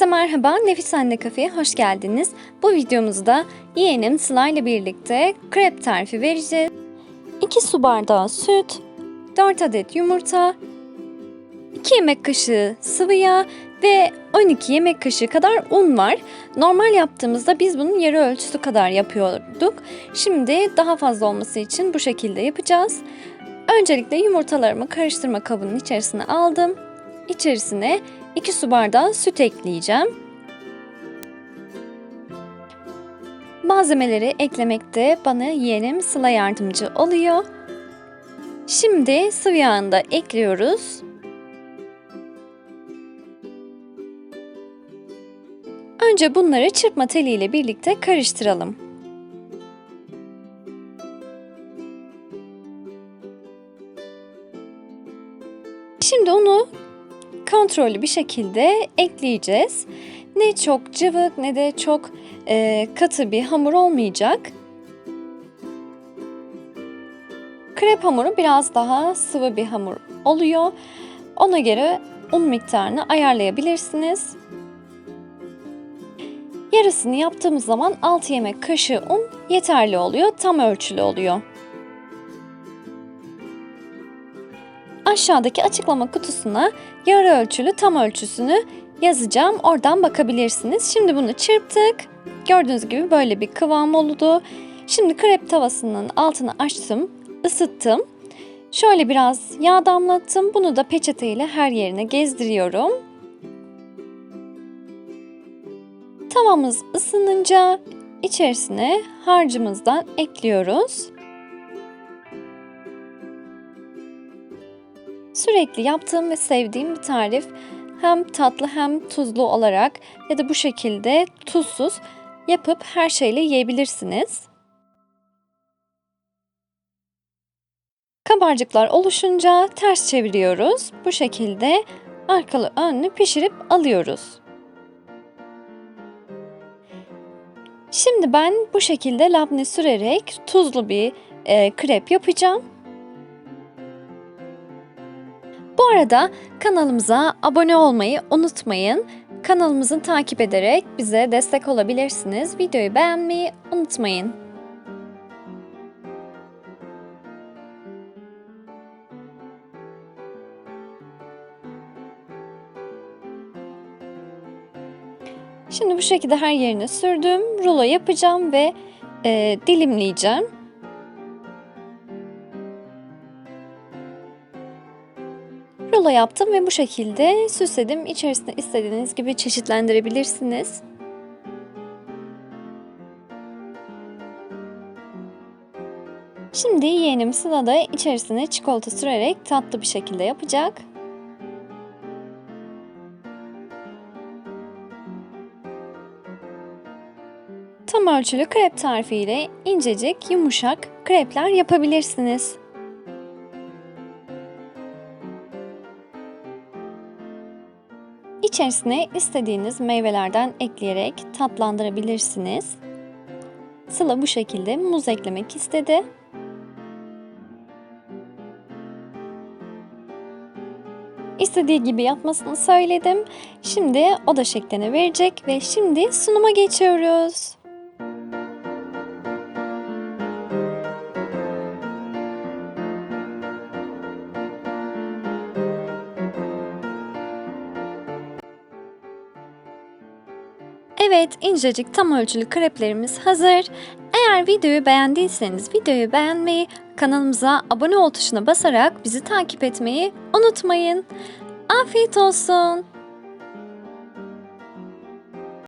merhaba, Nefis Anne Kafe'ye hoş geldiniz. Bu videomuzda yeğenim Sıla ile birlikte krep tarifi vereceğiz. 2 su bardağı süt, 4 adet yumurta, 2 yemek kaşığı sıvı yağ ve 12 yemek kaşığı kadar un var. Normal yaptığımızda biz bunun yarı ölçüsü kadar yapıyorduk. Şimdi daha fazla olması için bu şekilde yapacağız. Öncelikle yumurtalarımı karıştırma kabının içerisine aldım. İçerisine 2 su bardağı süt ekleyeceğim. Malzemeleri eklemekte bana yeğenim Sıla yardımcı oluyor. Şimdi sıvı yağını da ekliyoruz. Önce bunları çırpma teliyle birlikte karıştıralım. Şimdi onu kontrollü bir şekilde ekleyeceğiz. Ne çok cıvık ne de çok e, katı bir hamur olmayacak. Krep hamuru biraz daha sıvı bir hamur oluyor. Ona göre un miktarını ayarlayabilirsiniz. Yarısını yaptığımız zaman 6 yemek kaşığı un yeterli oluyor, tam ölçülü oluyor. Aşağıdaki açıklama kutusuna yarı ölçülü tam ölçüsünü yazacağım. Oradan bakabilirsiniz. Şimdi bunu çırptık. Gördüğünüz gibi böyle bir kıvam oldu. Şimdi krep tavasının altını açtım, ısıttım. Şöyle biraz yağ damlattım. Bunu da peçeteyle her yerine gezdiriyorum. Tavamız ısınınca içerisine harcımızdan ekliyoruz. Sürekli yaptığım ve sevdiğim bir tarif hem tatlı hem tuzlu olarak ya da bu şekilde tuzsuz yapıp her şeyle yiyebilirsiniz. Kabarcıklar oluşunca ters çeviriyoruz. Bu şekilde arkalı önlü pişirip alıyoruz. Şimdi ben bu şekilde labne sürerek tuzlu bir e, krep yapacağım. Bu arada kanalımıza abone olmayı unutmayın. Kanalımızı takip ederek bize destek olabilirsiniz. Videoyu beğenmeyi unutmayın. Şimdi bu şekilde her yerine sürdüm. Rulo yapacağım ve e, dilimleyeceğim. Rulo yaptım ve bu şekilde süsledim. İçerisinde istediğiniz gibi çeşitlendirebilirsiniz. Şimdi yeğenim Sıla da içerisine çikolata sürerek tatlı bir şekilde yapacak. Tam ölçülü krep tarifiyle incecik, yumuşak krepler yapabilirsiniz. İçerisine istediğiniz meyvelerden ekleyerek tatlandırabilirsiniz. Sıla bu şekilde muz eklemek istedi. İstediği gibi yapmasını söyledim. Şimdi o da şeklini verecek ve şimdi sunuma geçiyoruz. Evet, incecik tam ölçülü kreplerimiz hazır. Eğer videoyu beğendiyseniz videoyu beğenmeyi, kanalımıza abone ol tuşuna basarak bizi takip etmeyi unutmayın. Afiyet olsun.